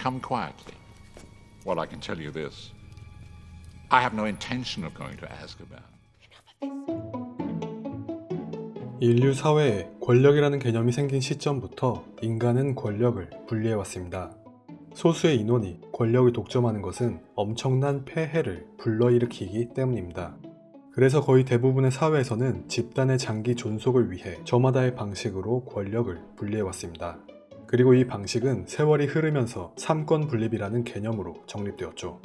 come quietly. Well, I can tell you this. I have no intention of going to Azkaban. 인류 사회에 권력이라는 개념이 생긴 시점부터 인간은 권력을 분리해왔습니다. 소수의 인원이 권력을 독점하는 것은 엄청난 폐해를 불러일으키기 때문입니다. 그래서 거의 대부분의 사회에서는 집단의 장기 존속을 위해 저마다의 방식으로 권력을 분리해왔습니다. 그리고 이 방식은 세월이 흐르면서 삼권 분립이라는 개념으로 정립되었죠.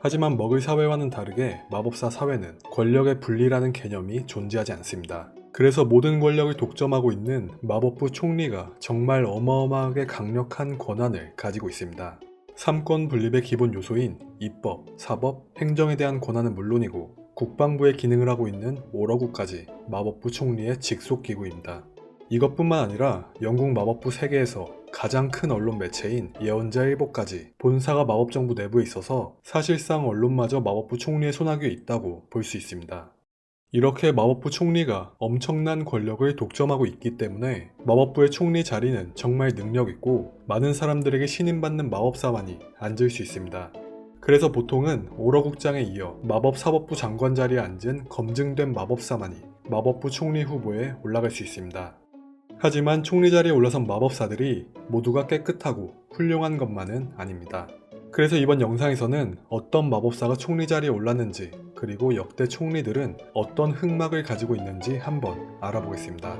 하지만 먹을 사회와는 다르게 마법사 사회는 권력의 분리라는 개념이 존재하지 않습니다. 그래서 모든 권력을 독점하고 있는 마법부 총리가 정말 어마어마하게 강력한 권한을 가지고 있습니다. 삼권 분립의 기본 요소인 입법, 사법, 행정에 대한 권한은 물론이고 국방부의 기능을 하고 있는 오러구까지 마법부 총리의 직속 기구입니다. 이것뿐만 아니라 영국 마법부 세계에서 가장 큰 언론 매체인 예언자 일보까지 본사가 마법정부 내부에 있어서 사실상 언론마저 마법부 총리의 손아귀에 있다고 볼 수 있습니다. 이렇게 마법부 총리가 엄청난 권력을 독점하고 있기 때문에 마법부의 총리 자리는 정말 능력 있고 많은 사람들에게 신임받는 마법사만이 앉을 수 있습니다. 그래서 보통은 오러국장에 이어 마법사법부 장관 자리에 앉은 검증된 마법사만이 마법부 총리 후보에 올라갈 수 있습니다. 하지만 총리 자리에 올라선 마법사들이 모두가 깨끗하고 훌륭한 것만은 아닙니다. 그래서 이번 영상에서는 어떤 마법사가 총리 자리에 올랐는지 그리고 역대 총리들은 어떤 흑막을 가지고 있는지 한번 알아보겠습니다.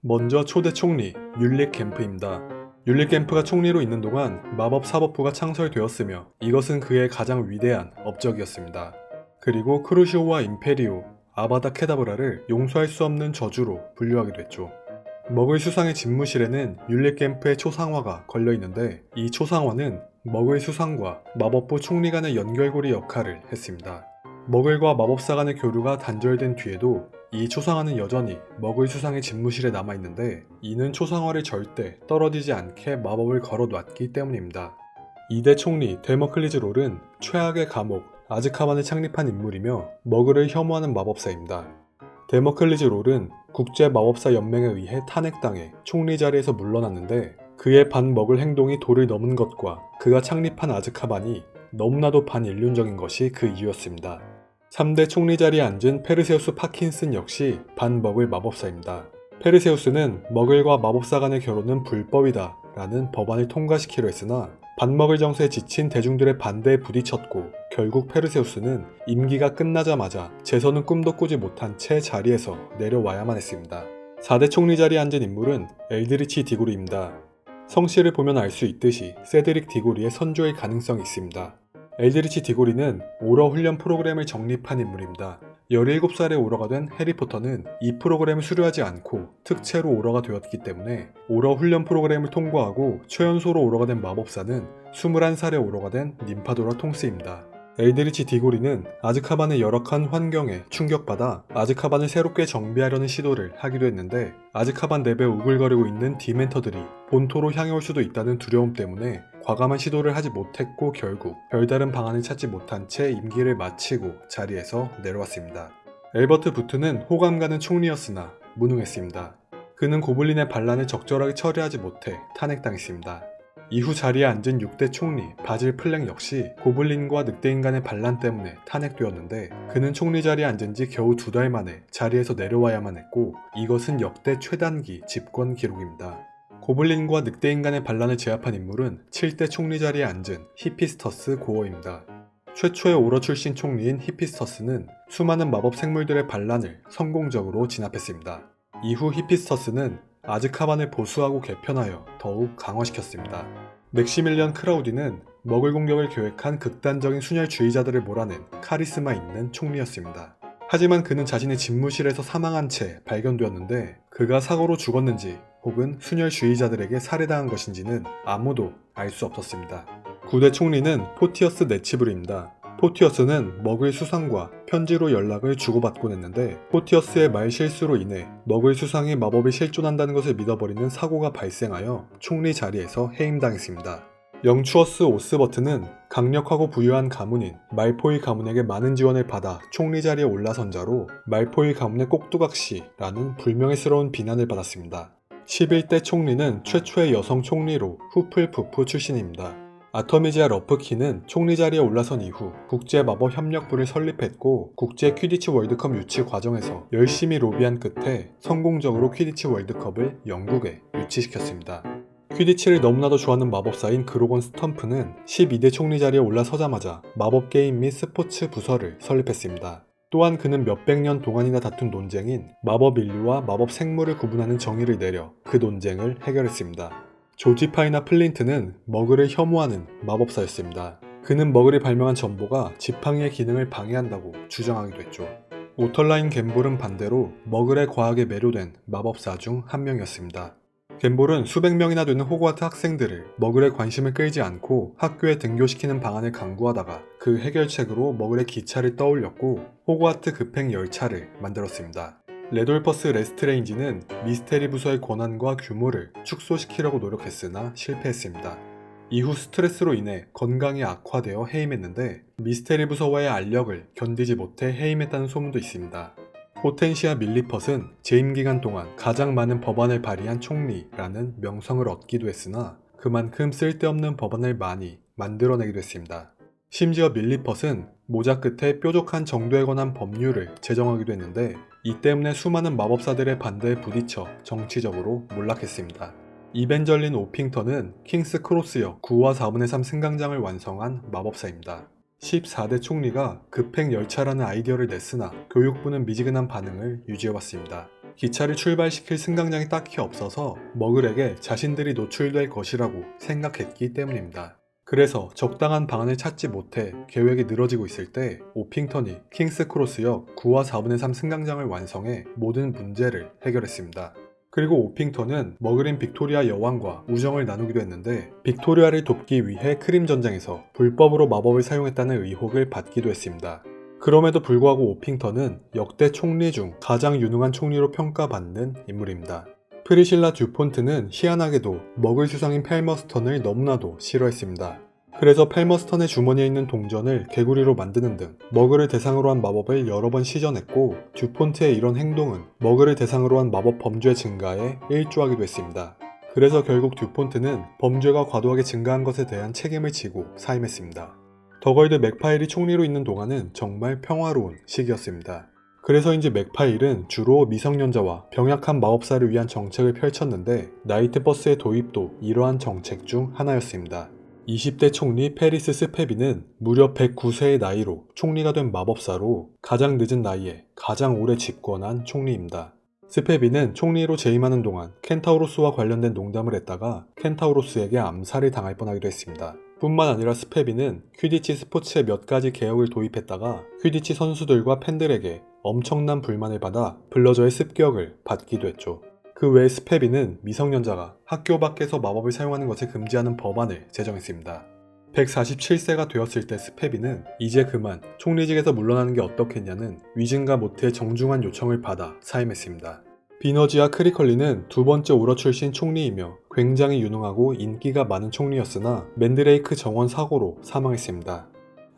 먼저 초대 총리 율릭 겜프입니다. 율릭 겜프가 총리로 있는 동안 마법 사법부가 창설되었으며 이것은 그의 가장 위대한 업적이었습니다. 그리고 크루시오와 임페리오, 아바다 케다브라를 용서할 수 없는 저주로 분류하기도 했죠. 먹을 수상의 집무실에는 율릭 겜프의 초상화가 걸려 있는데 이 초상화는 먹을 수상과 마법부 총리 간의 연결고리 역할을 했습니다. 먹을과 마법사 간의 교류가 단절된 뒤에도 이 초상화는 여전히 먹을 수상의 집무실에 남아 있는데 이는 초상화를 절대 떨어지지 않게 마법을 걸어 놨기 때문입니다. 2대 총리 데머클리즈 롤은 최악의 감옥 아즈카반을 창립한 인물이며 머글을 혐오하는 마법사입니다. 데머클리즈 롤은 국제 마법사 연맹에 의해 탄핵당해 총리 자리에서 물러났는데 그의 반 먹을 행동이 도를 넘은 것과 그가 창립한 아즈카반이 너무나도 반인륜적인 것이 그 이유였습니다. 3대 총리 자리에 앉은 페르세우스 파킨슨 역시 반먹을 마법사입니다. 페르세우스는 머글과 마법사 간의 결혼은 불법이다 라는 법안을 통과시키려 했으나 반먹을 정세에 지친 대중들의 반대에 부딪혔고 결국 페르세우스는 임기가 끝나자마자 재선은 꿈도 꾸지 못한 채 자리에서 내려와야만 했습니다. 4대 총리 자리에 앉은 인물은 엘드리치 디고리입니다. 성씨를 보면 알 수 있듯이 세드릭 디고리의 선조일 가능성이 있습니다. 엘드리치 디고리는 오러 훈련 프로그램을 정립한 인물입니다. 17살에 오러가 된 해리포터는 이 프로그램을 수료하지 않고 특채로 오러가 되었기 때문에 오러 훈련 프로그램을 통과하고 최연소로 오러가 된 마법사는 21살에 오러가 된 님파도라 통스입니다. 엘드리치 디고리는 아즈카반의 열악한 환경에 충격받아 아즈카반을 새롭게 정비하려는 시도를 하기도 했는데 아즈카반 내부에 우글거리고 있는 디멘터들이 본토로 향해 올 수도 있다는 두려움 때문에 과감한 시도를 하지 못했고 결국 별다른 방안을 찾지 못한 채 임기를 마치고 자리에서 내려왔습니다. 엘버트 부트는 호감 가는 총리였으나 무능했습니다. 그는 고블린의 반란을 적절하게 처리하지 못해 탄핵당했습니다. 이후 자리에 앉은 6대 총리 바질 플랭 역시 고블린과 늑대인간의 반란 때문에 탄핵되었는데 그는 총리 자리에 앉은 지 겨우 두 달 만에 자리에서 내려와야만 했고 이것은 역대 최단기 집권 기록입니다. 고블린과 늑대인간의 반란을 제압한 인물은 7대 총리 자리에 앉은 히피스터스 고어입니다. 최초의 오러 출신 총리인 히피스터스는 수많은 마법 생물들의 반란을 성공적으로 진압했습니다. 이후 히피스터스는 아즈카반을 보수하고 개편하여 더욱 강화시켰습니다. 맥시밀리언 크라우디는 먹을 공격을 계획한 극단적인 순혈주의자들을 몰아낸 카리스마 있는 총리였습니다. 하지만 그는 자신의 집무실에서 사망한 채 발견되었는데 그가 사고로 죽었는지 혹은 순혈주의자들에게 살해당한 것인지는 아무도 알 수 없었습니다. 9대 총리는 포티어스 네치브르입니다. 포티어스는 먹을 수상과 편지로 연락을 주고받곤 했는데 포티어스의 말 실수로 인해 먹을 수상이 마법이 실존한다는 것을 믿어버리는 사고가 발생하여 총리 자리에서 해임당했습니다. 영추어스 오스버트는 강력하고 부유한 가문인 말포이 가문에게 많은 지원을 받아 총리 자리에 올라선 자로 말포이 가문의 꼭두각시라는 불명예스러운 비난을 받았습니다. 11대 총리는 최초의 여성 총리로 후플푸프 출신입니다. 아터미지아 러프키는 총리 자리에 올라선 이후 국제 마법 협력부를 설립했고 국제 퀴디치 월드컵 유치 과정에서 열심히 로비한 끝에 성공적으로 퀴디치 월드컵을 영국에 유치시켰습니다. 퀴디치를 너무나도 좋아하는 마법사인 그로건 스텀프는 12대 총리 자리에 올라서자마자 마법 게임 및 스포츠 부서를 설립했습니다. 또한 그는 몇백 년 동안이나 다툰 논쟁인 마법 인류와 마법 생물을 구분하는 정의를 내려 그 논쟁을 해결했습니다. 조지 파이나 플린트는 머글을 혐오하는 마법사였습니다. 그는 머글이 발명한 전보가 지팡이의 기능을 방해한다고 주장하기도 했죠. 오털라인 갬볼은 반대로 머글의 과학에 매료된 마법사 중 한 명이었습니다. 갬볼은 수백 명이나 되는 호그와트 학생들을 머글의 관심을 끌지 않고 학교에 등교시키는 방안을 강구하다가 그 해결책으로 머글의 기차를 떠올렸고 호그와트 급행 열차를 만들었습니다. 레돌퍼스 레스트레인지는 미스테리 부서의 권한과 규모를 축소시키려고 노력했으나 실패했습니다. 이후 스트레스로 인해 건강이 악화되어 해임했는데 미스테리 부서와의 알력을 견디지 못해 해임했다는 소문도 있습니다. 호텐시아 밀리펫은 재임 기간 동안 가장 많은 법안을 발의한 총리라는 명성을 얻기도 했으나 그만큼 쓸데없는 법안을 많이 만들어내기도 했습니다. 심지어 밀리펫은 모자 끝에 뾰족한 정도에 관한 법률을 제정하기도 했는데 이 때문에 수많은 마법사들의 반대에 부딪혀 정치적으로 몰락했습니다. 이벤절린 오핑턴은 킹스 크로스역 9와 4분의 3 승강장을 완성한 마법사입니다. 14대 총리가 급행 열차라는 아이디어를 냈으나 교육부는 미지근한 반응을 유지해왔습니다. 기차를 출발시킬 승강장이 딱히 없어서 머글에게 자신들이 노출될 것이라고 생각했기 때문입니다. 그래서 적당한 방안을 찾지 못해 계획이 늘어지고 있을 때 오핑턴이 킹스크로스역 9와 4분의 3 승강장을 완성해 모든 문제를 해결했습니다. 그리고 오핑턴은 머그린 빅토리아 여왕과 우정을 나누기도 했는데 빅토리아를 돕기 위해 크림 전쟁에서 불법으로 마법을 사용했다는 의혹을 받기도 했습니다. 그럼에도 불구하고 오핑턴은 역대 총리 중 가장 유능한 총리로 평가받는 인물입니다. 프리실라 듀폰트는 희한하게도 먹을 수상인 펠머스턴을 너무나도 싫어했습니다. 그래서 펠머스턴의 주머니에 있는 동전을 개구리로 만드는 등 머글을 대상으로 한 마법을 여러 번 시전했고 듀폰트의 이런 행동은 머글을 대상으로 한 마법 범죄 증가에 일조하기도 했습니다. 그래서 결국 듀폰트는 범죄가 과도하게 증가한 것에 대한 책임을 지고 사임했습니다. 더걸드 맥파일이 총리로 있는 동안은 정말 평화로운 시기였습니다. 그래서인지 맥파일은 주로 미성년자와 병약한 마법사를 위한 정책을 펼쳤는데 나이트버스의 도입도 이러한 정책 중 하나였습니다. 20대 총리 페리스 스페비는 무려 109세의 나이로 총리가 된 마법사로 가장 늦은 나이에 가장 오래 집권한 총리입니다. 스페비는 총리로 재임하는 동안 켄타우로스와 관련된 농담을 했다가 켄타우로스에게 암살을 당할 뻔하기도 했습니다. 뿐만 아니라 스페비는 퀴디치 스포츠에 몇 가지 개혁을 도입했다가 퀴디치 선수들과 팬들에게 엄청난 불만을 받아 블러저의 습격을 받기도 했죠. 그외 스페비는 미성년자가 학교 밖에서 마법을 사용하는 것을 금지하는 법안을 제정했습니다. 147세가 되었을 때 스페비는 이제 그만 총리직에서 물러나는 게 어떻겠냐는 위증과 모트의 정중한 요청을 받아 사임했습니다. 비너지와 크리컬리는 두 번째 오러 출신 총리이며 굉장히 유능하고 인기가 많은 총리였으나 맨드레이크 정원 사고로 사망했습니다.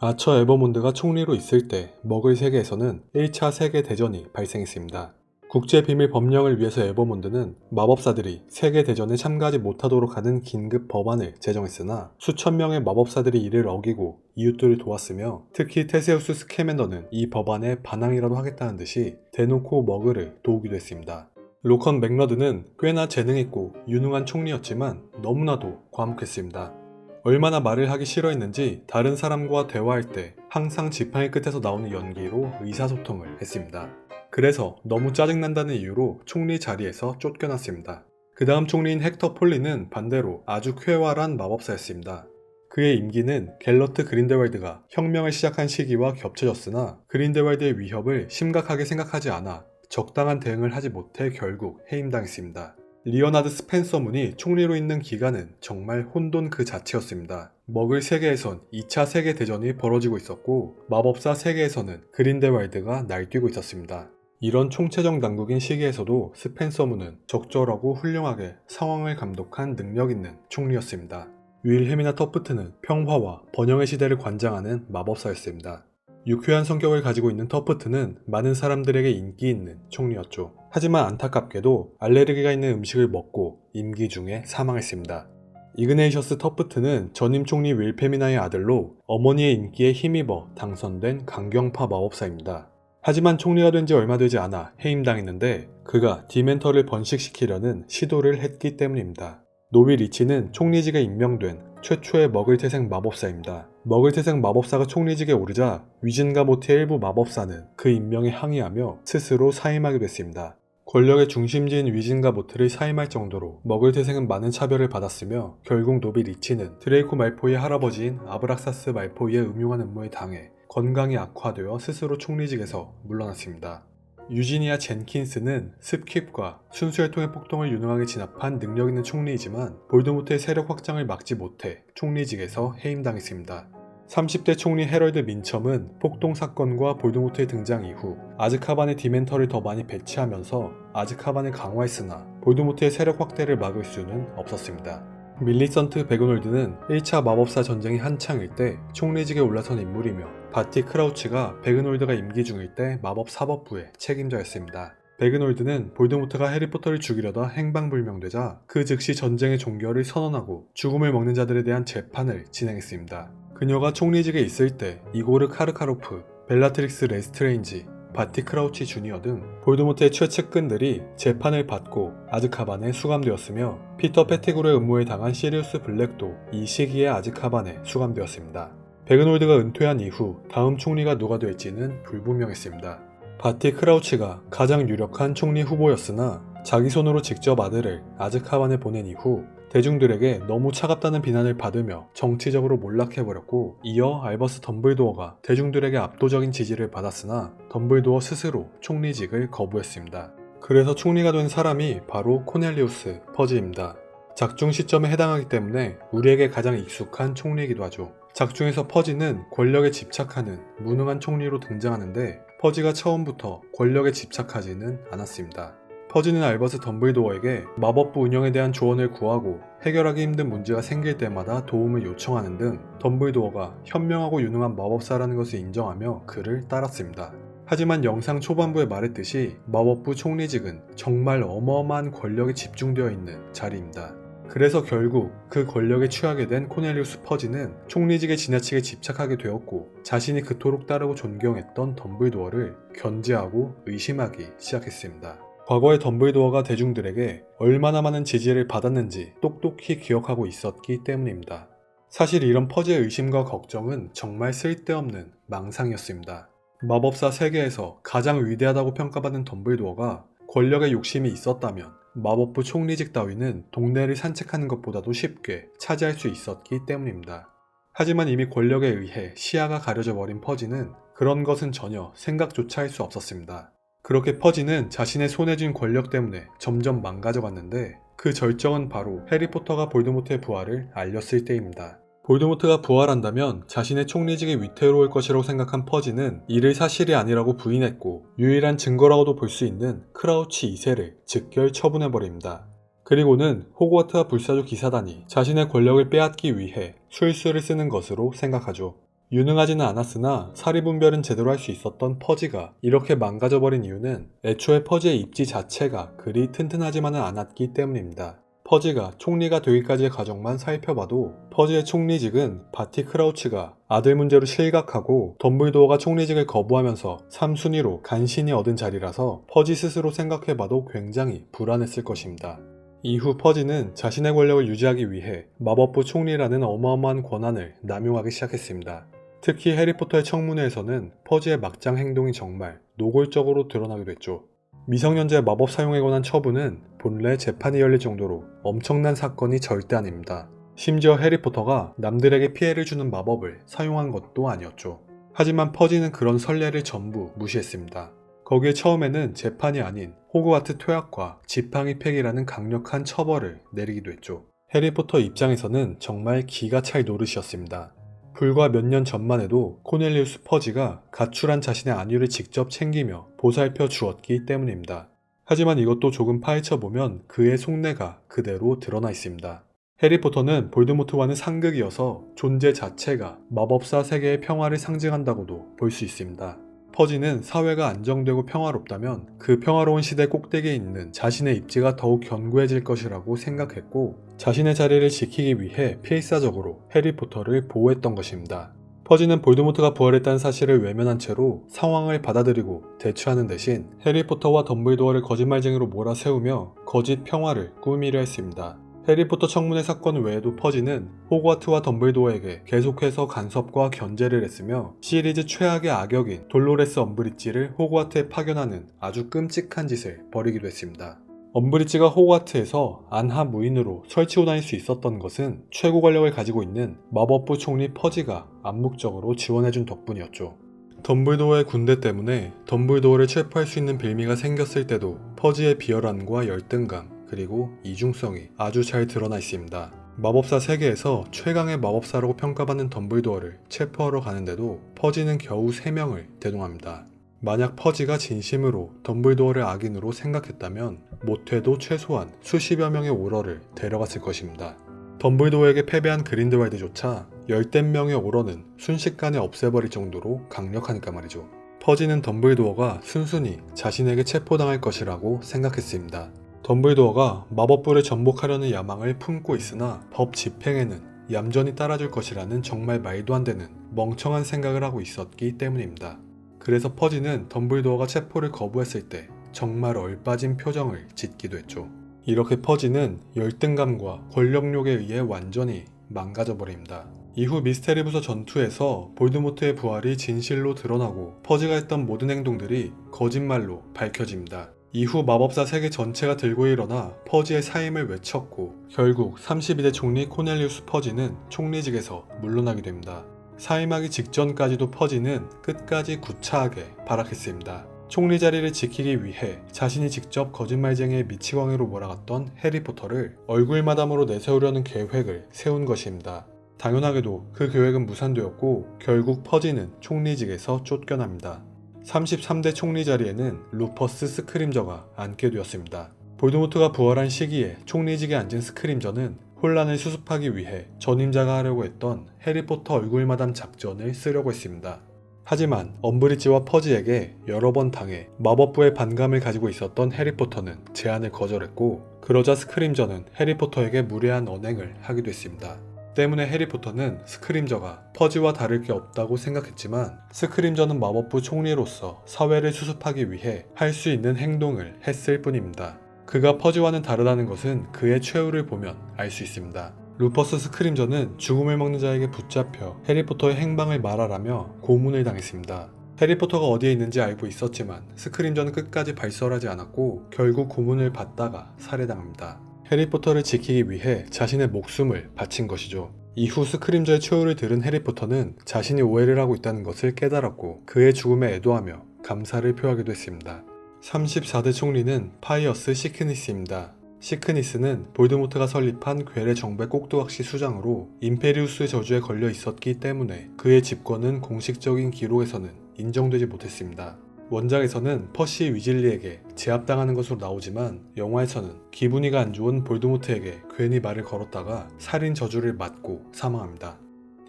아처 에버몬드가 총리로 있을 때 먹을 세계에서는 1차 세계대전이 발생했습니다. 국제비밀 법령을 위해서 에버몬드는 마법사들이 세계대전에 참가하지 못하도록 하는 긴급 법안을 제정했으나 수천 명의 마법사들이 이를 어기고 이웃들을 도왔으며 특히 테세우스 스케맨더는 이 법안에 반항이라도 하겠다는 듯이 대놓고 머그를 도우기도 했습니다. 로컨 맥러드는 꽤나 재능있고 유능한 총리였지만 너무나도 과묵했습니다. 얼마나 말을 하기 싫어했는지 다른 사람과 대화할 때 항상 지팡이 끝에서 나오는 연기로 의사소통을 했습니다. 그래서 너무 짜증난다는 이유로 총리 자리에서 쫓겨났습니다. 그 다음 총리인 헥터 폴리는 반대로 아주 쾌활한 마법사였습니다. 그의 임기는 갤러트 그린데왈드가 혁명을 시작한 시기와 겹쳐졌으나 그린데왈드의 위협을 심각하게 생각하지 않아 적당한 대응을 하지 못해 결국 해임당했습니다. 리어나드 스펜서 문이 총리로 있는 기간은 정말 혼돈 그 자체였습니다. 먹을 세계에선 2차 세계대전이 벌어지고 있었고 마법사 세계에서는 그린데왈드가 날뛰고 있었습니다. 이런 총체적 당국인 시기에서도 스펜서 문은 적절하고 훌륭하게 상황을 감독한 능력 있는 총리였습니다. 윌헬미나 터프트는 평화와 번영의 시대를 관장하는 마법사였습니다. 유쾌한 성격을 가지고 있는 터프트는 많은 사람들에게 인기 있는 총리였죠. 하지만 안타깝게도 알레르기가 있는 음식을 먹고 임기 중에 사망했습니다. 이그네이셔스 터프트는 전임 총리 윌페미나의 아들로 어머니의 인기에 힘입어 당선된 강경파 마법사입니다. 하지만 총리가 된 지 얼마 되지 않아 해임당했는데 그가 디멘터를 번식시키려는 시도를 했기 때문입니다. 노비 리치는 총리직에 임명된 최초의 먹을태생 마법사입니다. 먹을태생 마법사가 총리직에 오르자 위진과 모티의 일부 마법사는 그 임명에 항의하며 스스로 사임하게 됐습니다. 권력의 중심지인 위진과 모트를 사임할 정도로 먹을태생은 많은 차별을 받았으며 결국 노비 리치는 드레이코 말포이의 할아버지인 아브락사스 말포이의 음흉한 음모에 당해 건강이 악화되어 스스로 총리직에서 물러났습니다. 유지니아 젠킨스는 습킵과 순수혈통의 폭동을 유능하게 진압한 능력 있는 총리이지만 볼드모트의 세력 확장을 막지 못해 총리직에서 해임당했습니다. 30대 총리 헤럴드 민첨은 폭동 사건과 볼드모트의 등장 이후 아즈카반의 디멘터를 더 많이 배치하면서 아즈카반을 강화했으나 볼드모트의 세력 확대를 막을 수는 없었습니다. 밀리선트 베그놀드는 1차 마법사 전쟁이 한창일 때 총리직에 올라선 인물이며 바티 크라우치가 베그놀드가 임기 중일 때 마법 사법부의 책임자였습니다. 베그놀드는 볼드모트가 해리포터를 죽이려다 행방불명되자 그 즉시 전쟁의 종결을 선언하고 죽음을 먹는 자들에 대한 재판을 진행했습니다. 그녀가 총리직에 있을 때 이고르 카르카로프, 벨라트릭스 레스트레인지, 바티 크라우치 주니어 등 볼드모트의 최측근들이 재판을 받고 아즈카반에 수감되었으며 피터 페티그로의 음모에 당한 시리우스 블랙도 이 시기에 아즈카반에 수감되었습니다. 베그놀드가 은퇴한 이후 다음 총리가 누가 될지는 불분명했습니다. 바티 크라우치가 가장 유력한 총리 후보였으나 자기 손으로 직접 아들을 아즈카반에 보낸 이후 대중들에게 너무 차갑다는 비난을 받으며 정치적으로 몰락해버렸고 이어 알버스 덤블도어가 대중들에게 압도적인 지지를 받았으나 덤블도어 스스로 총리직을 거부했습니다. 그래서 총리가 된 사람이 바로 코넬리우스 퍼지입니다. 작중 시점에 해당하기 때문에 우리에게 가장 익숙한 총리이기도 하죠. 작중에서 퍼지는 권력에 집착하는 무능한 총리로 등장하는데 퍼지가 처음부터 권력에 집착하지는 않았습니다. 퍼지는 알버스 덤블도어에게 마법부 운영에 대한 조언을 구하고 해결하기 힘든 문제가 생길 때마다 도움을 요청하는 등 덤블도어가 현명하고 유능한 마법사라는 것을 인정하며 그를 따랐습니다. 하지만 영상 초반부에 말했듯이 마법부 총리직은 정말 어마어마한 권력이 집중되어 있는 자리입니다. 그래서 결국 그 권력에 취하게 된 코넬리우스 퍼지는 총리직에 지나치게 집착하게 되었고 자신이 그토록 따르고 존경했던 덤블도어를 견제하고 의심하기 시작했습니다. 과거의 덤블도어가 대중들에게 얼마나 많은 지지를 받았는지 똑똑히 기억하고 있었기 때문입니다. 사실 이런 퍼즈의 의심과 걱정은 정말 쓸데없는 망상이었습니다. 마법사 세계에서 가장 위대하다고 평가받는 덤블도어가 권력에 욕심이 있었다면 마법부 총리직 따위는 동네를 산책하는 것보다도 쉽게 차지할 수 있었기 때문입니다. 하지만 이미 권력에 의해 시야가 가려져 버린 퍼지는 그런 것은 전혀 생각조차 할 수 없었습니다. 그렇게 퍼지는 자신의 손에 쥔 권력 때문에 점점 망가져갔는데 그 절정은 바로 해리포터가 볼드모트의 부활을 알렸을 때입니다. 볼드모트가 부활한다면 자신의 총리직이 위태로울 것이라고 생각한 퍼지는 이를 사실이 아니라고 부인했고 유일한 증거라고도 볼 수 있는 크라우치 2세를 즉결 처분해버립니다. 그리고는 호그와트와 불사조 기사단이 자신의 권력을 빼앗기 위해 술수를 쓰는 것으로 생각하죠. 유능하지는 않았으나 사리분별은 제대로 할 수 있었던 퍼지가 이렇게 망가져버린 이유는 애초에 퍼지의 입지 자체가 그리 튼튼하지만은 않았기 때문입니다. 퍼지가 총리가 되기까지의 과정만 살펴봐도 퍼지의 총리직은 바티 크라우치가 아들 문제로 실각하고 덤블도어가 총리직을 거부하면서 3순위로 간신히 얻은 자리라서 퍼지 스스로 생각해봐도 굉장히 불안했을 것입니다. 이후 퍼지는 자신의 권력을 유지하기 위해 마법부 총리라는 어마어마한 권한을 남용하기 시작했습니다. 특히 해리포터의 청문회에서는 퍼지의 막장 행동이 정말 노골적으로 드러나기도 했죠. 미성년자의 마법 사용에 관한 처분은 본래 재판이 열릴 정도로 엄청난 사건이 절대 아닙니다. 심지어 해리포터가 남들에게 피해를 주는 마법을 사용한 것도 아니었죠. 하지만 퍼지는 그런 선례를 전부 무시했습니다. 거기에 처음에는 재판이 아닌 호그와트 퇴학과 지팡이 팩이라는 강력한 처벌을 내리기도 했죠. 해리포터 입장에서는 정말 기가 찰 노릇이었습니다. 불과 몇 년 전만 해도 코넬리우스 퍼지가 가출한 자신의 안위를 직접 챙기며 보살펴 주었기 때문입니다. 하지만 이것도 조금 파헤쳐 보면 그의 속내가 그대로 드러나 있습니다. 해리포터는 볼드모트와는 상극이어서 존재 자체가 마법사 세계의 평화를 상징한다고도 볼 수 있습니다. 퍼지는 사회가 안정되고 평화롭다면 그 평화로운 시대 꼭대기에 있는 자신의 입지가 더욱 견고해질 것이라고 생각했고 자신의 자리를 지키기 위해 필사적으로 해리포터를 보호했던 것입니다. 퍼지는 볼드모트가 부활했다는 사실을 외면한 채로 상황을 받아들이고 대처하는 대신 해리포터와 덤블도어를 거짓말쟁이로 몰아세우며 거짓 평화를 꾸미려 했습니다. 해리포터 청문회 사건 외에도 퍼지는 호그와트와 덤블도어에게 계속해서 간섭과 견제를 했으며 시리즈 최악의 악역인 돌로레스 엄브리지를 호그와트에 파견하는 아주 끔찍한 짓을 벌이기도 했습니다. 엄브리지가 호그와트에서 안하 무인으로 설치고 다닐 수 있었던 것은 최고 권력을 가지고 있는 마법부 총리 퍼지가 암묵적으로 지원해준 덕분이었죠. 덤블도어의 군대 때문에 덤블도어를 체포할 수 있는 빌미가 생겼을 때도 퍼지의 비열함과 열등감 그리고 이중성이 아주 잘 드러나 있습니다. 마법사 세계에서 최강의 마법사라고 평가받는 덤블도어를 체포하러 가는데도 퍼지는 겨우 3명을 대동합니다. 만약 퍼지가 진심으로 덤블도어를 악인으로 생각했다면 못해도 최소한 수십여 명의 오러를 데려갔을 것입니다. 덤블도어에게 패배한 그린드왈드조차 열댓 명의 오러는 순식간에 없애버릴 정도로 강력하니까 말이죠. 퍼지는 덤블도어가 순순히 자신에게 체포당할 것이라고 생각했습니다. 덤블도어가 마법부를 전복하려는 야망을 품고 있으나 법 집행에는 얌전히 따라줄 것이라는 정말 말도 안 되는 멍청한 생각을 하고 있었기 때문입니다. 그래서 퍼지는 덤블도어가 체포를 거부했을 때 정말 얼빠진 표정을 짓기도 했죠. 이렇게 퍼지는 열등감과 권력욕에 의해 완전히 망가져 버립니다. 이후 미스테리 부서 전투에서 볼드모트의 부활이 진실로 드러나고 퍼지가 했던 모든 행동들이 거짓말로 밝혀집니다. 이후 마법사 세계 전체가 들고 일어나 퍼지의 사임을 외쳤고 결국 32대 총리 코넬리우스 퍼지는 총리직에서 물러나게 됩니다. 사임하기 직전까지도 퍼지는 끝까지 구차하게 발악했습니다. 총리 자리를 지키기 위해 자신이 직접 거짓말쟁이의 미치광이로 몰아갔던 해리포터를 얼굴마담으로 내세우려는 계획을 세운 것입니다. 당연하게도 그 계획은 무산되었고 결국 퍼지는 총리직에서 쫓겨납니다. 33대 총리 자리에는 루퍼스 스크림저가 앉게 되었습니다. 볼드모트가 부활한 시기에 총리직에 앉은 스크림저는 혼란을 수습하기 위해 전임자가 하려고 했던 해리포터 얼굴 마담 작전을 쓰려고 했습니다. 하지만 엄브리지와 퍼지에게 여러 번 당해 마법부의 반감을 가지고 있었던 해리포터는 제안을 거절했고 그러자 스크림저는 해리포터에게 무례한 언행을 하기도 했습니다. 때문에 해리포터는 스크림저가 퍼지와 다를 게 없다고 생각했지만 스크림저는 마법부 총리로서 사회를 수습하기 위해 할 수 있는 행동을 했을 뿐입니다. 그가 퍼지와는 다르다는 것은 그의 최후를 보면 알 수 있습니다. 루퍼스 스크림저는 죽음을 먹는 자에게 붙잡혀 해리포터의 행방을 말하라며 고문을 당했습니다. 해리포터가 어디에 있는지 알고 있었지만 스크림저는 끝까지 발설하지 않았고 결국 고문을 받다가 살해당합니다. 해리포터를 지키기 위해 자신의 목숨을 바친 것이죠. 이후 스크림저의 최후를 들은 해리포터는 자신이 오해를 하고 있다는 것을 깨달았고 그의 죽음에 애도하며 감사를 표하기도 했습니다. 34대 총리는 파이어스 시크니스입니다. 시크니스는 볼드모트가 설립한 괴뢰 정배 꼭두각시 수장으로 임페리우스의 저주에 걸려 있었기 때문에 그의 집권은 공식적인 기록에서는 인정되지 못했습니다. 원작에서는 퍼시 위즐리에게 제압당하는 것으로 나오지만 영화에서는 기분이가 안 좋은 볼드모트에게 괜히 말을 걸었다가 살인 저주를 맞고 사망합니다.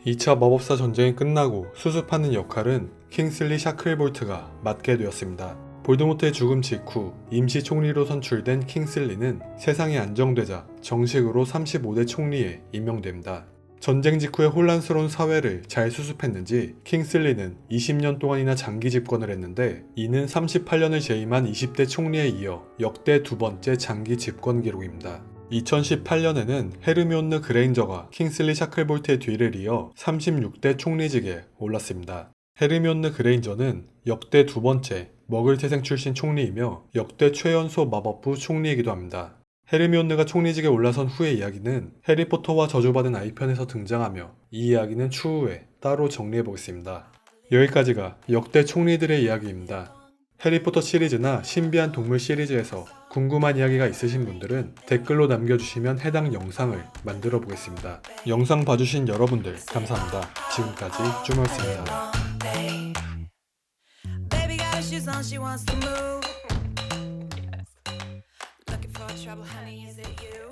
2차 마법사 전쟁이 끝나고 수습하는 역할은 킹슬리 샤클볼트가 맡게 되었습니다. 볼드모트의 죽음 직후 임시 총리로 선출된 킹슬리는 세상이 안정되자 정식으로 35대 총리에 임명됩니다. 전쟁 직후의 혼란스러운 사회를 잘 수습했는지 킹슬리는 20년 동안이나 장기 집권을 했는데 이는 38년을 재임한 20대 총리에 이어 역대 두 번째 장기 집권 기록입니다. 2018년에는 헤르미온느 그레인저가 킹슬리 샤클볼트의 뒤를 이어 36대 총리직에 올랐습니다. 헤르미온느 그레인저는 역대 두 번째 머글태생 출신 총리이며 역대 최연소 마법부 총리이기도 합니다. 헤르미온느가 총리직에 올라선 후의 이야기는 해리포터와 저주받은 아이편에서 등장하며 이 이야기는 추후에 따로 정리해 보겠습니다. 여기까지가 역대 총리들의 이야기입니다. 해리포터 시리즈나 신비한 동물 시리즈에서 궁금한 이야기가 있으신 분들은 댓글로 남겨주시면 해당 영상을 만들어 보겠습니다. 영상 봐주신 여러분들 감사합니다. 지금까지 쭈머였습니다. Trouble, honey, is it you?